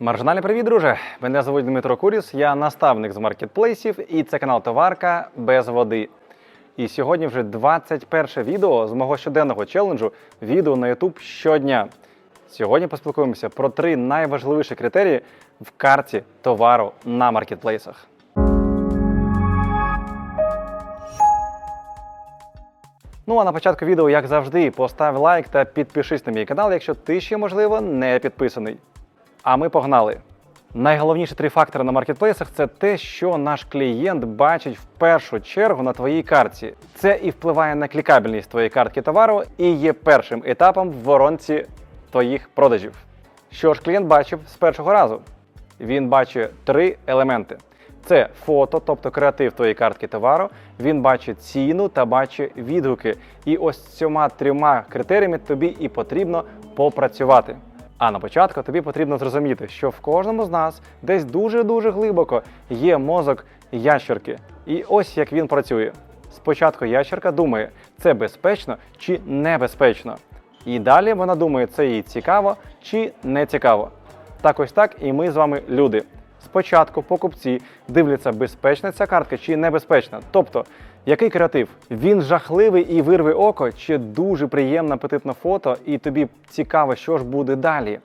Маржинальний привіт, друже! Мене звуть Дмитро Куріс, я наставник з маркетплейсів і це канал Товарка без води. І сьогодні вже 21 відео з мого щоденного челенджу відео на YouTube щодня. Сьогодні поспілкуємося про три найважливіші критерії в карті товару на маркетплейсах. Ну а на початку відео, як завжди, постав лайк та підпишись на мій канал, якщо ти ще, можливо, не підписаний. А ми погнали. Найголовніші три фактори на маркетплейсах це те, що наш клієнт бачить в першу чергу на твоїй картці. Це і впливає на клікабельність твоєї картки товару і є першим етапом в воронці твоїх продажів. Що ж клієнт бачив з першого разу? Він бачить три елементи: це фото, тобто креатив твоєї картки товару. Він бачить ціну та бачить відгуки. І ось цьома трьома критеріями тобі і потрібно попрацювати. А на початку тобі потрібно зрозуміти, що в кожному з нас десь дуже-дуже глибоко є мозок ящерки. І ось як він працює. Спочатку ящерка думає, це безпечно чи небезпечно. І далі вона думає, це їй цікаво чи не цікаво. Так ось так і ми з вами люди. Спочатку покупці дивляться, безпечна ця картка чи небезпечна. Тобто, який креатив? Він жахливий і вирве око, чи дуже приємне апетитне фото, і тобі цікаво, що ж буде далі.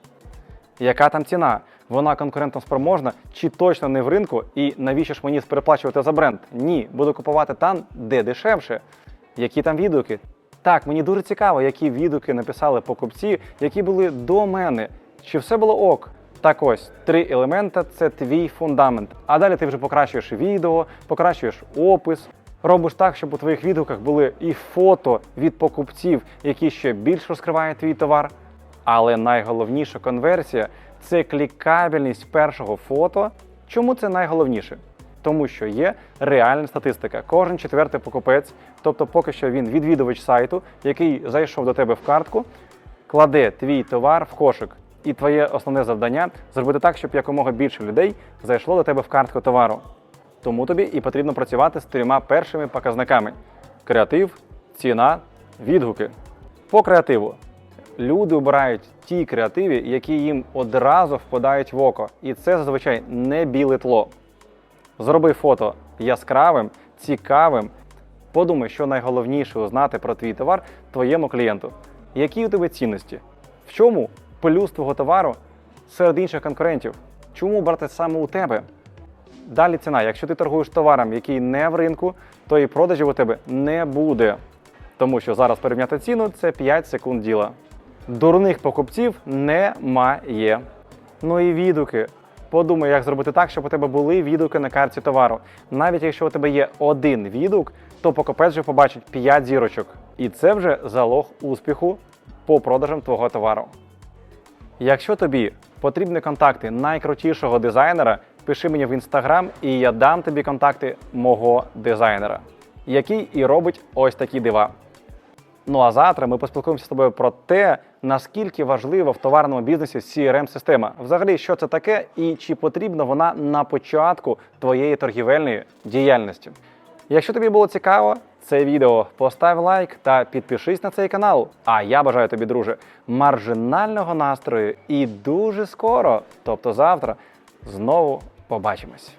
Яка там ціна? Вона конкурентно спроможна, чи точно не в ринку, і навіщо ж мені переплачувати за бренд? Ні, буду купувати там, де дешевше. Які там відгуки? Так, мені дуже цікаво, які відгуки написали покупці, які були до мене. Чи все було ок? Так ось, три елемента це твій фундамент. А далі ти вже покращуєш відео, покращуєш опис, робиш так, щоб у твоїх відгуках були і фото від покупців, які ще більш розкривають твій товар. Але найголовніша конверсія це клікабельність першого фото. Чому це найголовніше? Тому що є реальна статистика. Кожен четвертий покупець, тобто поки що він відвідувач сайту, який зайшов до тебе в картку, кладе твій товар в кошик. І твоє основне завдання зробити так, щоб якомога більше людей зайшло до тебе в картку товару. Тому тобі і потрібно працювати з трьома першими показниками: креатив, ціна, відгуки. По креативу люди обирають ті креативи, які їм одразу впадають в око. І це зазвичай не біле тло. Зроби фото яскравим, цікавим. Подумай, що найголовніше узнати про твій товар твоєму клієнту. Які у тебе цінності? В чому плюс твого товару серед інших конкурентів? Чому брати саме у тебе? Далі ціна. Якщо ти торгуєш товаром, який не в ринку, то і продажів у тебе не буде. Тому що зараз порівняти ціну це 5 секунд діла. Дурних покупців немає. Ну і відгуки. Подумай, як зробити так, щоб у тебе були відгуки на карті товару. Навіть якщо у тебе є один відгук, то покупець вже побачить 5 зірочок. І це вже залог успіху по продажам твого товару. Якщо тобі потрібні контакти найкрутішого дизайнера, пиши мені в інстаграм, і я дам тобі контакти мого дизайнера, який і робить ось такі дива. Ну а завтра ми поспілкуємося з тобою про те, наскільки важлива в товарному бізнесі CRM-система. Взагалі, що це таке і чи потрібна вона на початку твоєї торгівельної діяльності. Якщо тобі було цікаво це відео, постав лайк та підпишись на цей канал. А я бажаю тобі, друже, маржинального настрою і дуже скоро, тобто завтра, знову побачимось.